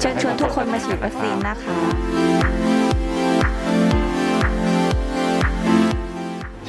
เชิญชวนทุกคนมาฉีดวัคซีนนะคะ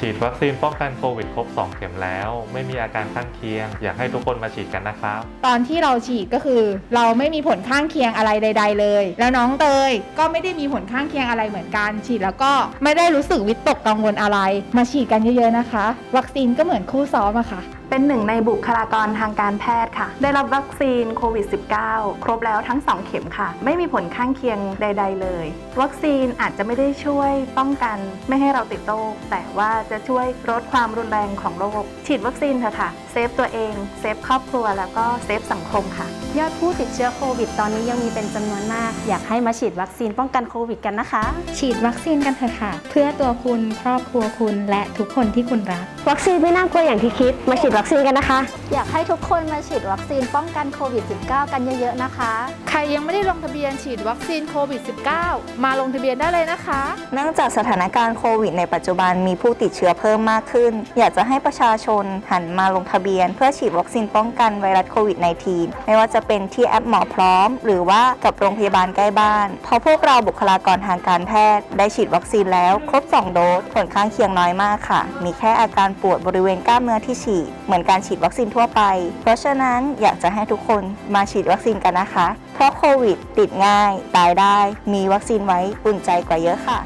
ฉีดวัคซีนป้องกันโควิดครบ 2 เข็มแล้ว ไม่มีอาการข้างเคียง อยากให้ทุกคนมาฉีดกันนะครับ ตอนที่เราฉีดก็คือเราไม่มีผลข้างเคียงอะไรใด ๆ เลย แล้วน้องเตยก็ไม่ได้มีผลข้างเคียงอะไรเหมือนกันฉีดแล้วก็ไม่ได้รู้สึกวิตกกังวลอะไร มาฉีดกันเยอะๆนะคะ วัคซีนก็เหมือนคู่ซ้อมอะค่ะ เป็นหนึ่งในบุคลากรทางการแพทย์ค่ะ ได้รับวัคซีนโควิด -19 ครบแล้วทั้ง 2 เข็มค่ะ ไม่มีผลข้างเคียงใด ๆ เลย วัคซีนอาจจะไม่ได้ช่วยป้องกันไม่ให้เราติดโรคแต่ว่าจะช่วยลดความรุนแรงของโรค ฉีดวัคซีนเถอะค่ะเซฟตัวเอง เซฟครอบครัว แล้วก็เซฟสังคมค่ะ ยอดผู้ติดเชื้อโควิด ตอนนี้ยังมีเป็นจำนวนมาก อยากให้มาฉีดวัคซีนป้องกันโควิดกันนะคะ ฉีดวัคซีนกันเถอะค่ะ เพื่อตัวคุณครอบครัวคุณและทุกคนที่คุณรัก วัคซีนไม่น่ากลัวอย่างที่คิด มาฉีดวัคซีนกันนะคะ อยากให้ทุกคนมาฉีดวัคซีนป้องกันโควิด -19 กันเยอะๆนะคะ ใครยังไม่ได้ลงทะเบียนฉีดวัคซีนโควิด -19 มาลงทะเบียนได้เลยนะคะ เนื่องจากสถานการณ์โควิดในปัจจุบันมีผู้ติดเชื้อเพิ่มมากขึ้น อยากจะให้ประชาชนหันมาลงทะเบียน เพื่อฉีดวัคซีนป้องกันไวรัสโควิด -19 ไม่ว่าจะเป็นที่แอปหมอพร้อม หรือว่ากับโรงพยาบาลใกล้บ้าน เพราะพวกเราบุคลากรทางการแพทย์ ได้ฉีดวัคซีนแล้วครบ 2 โดสผลข้างเคียงน้อยมากค่ะ มีแค่อาการปวดบริเวณกล้ามเนื้อที่ฉีด เหมือนการฉีดวัคซีนทั่วไป เพราะฉะนั้นอยากจะให้ทุกคนมาฉีดวัคซีนกันนะคะ เพราะโควิด ติดง่าย ตายได้ มีวัคซีนไว้อุ่นใจกว่าเยอะค่ะ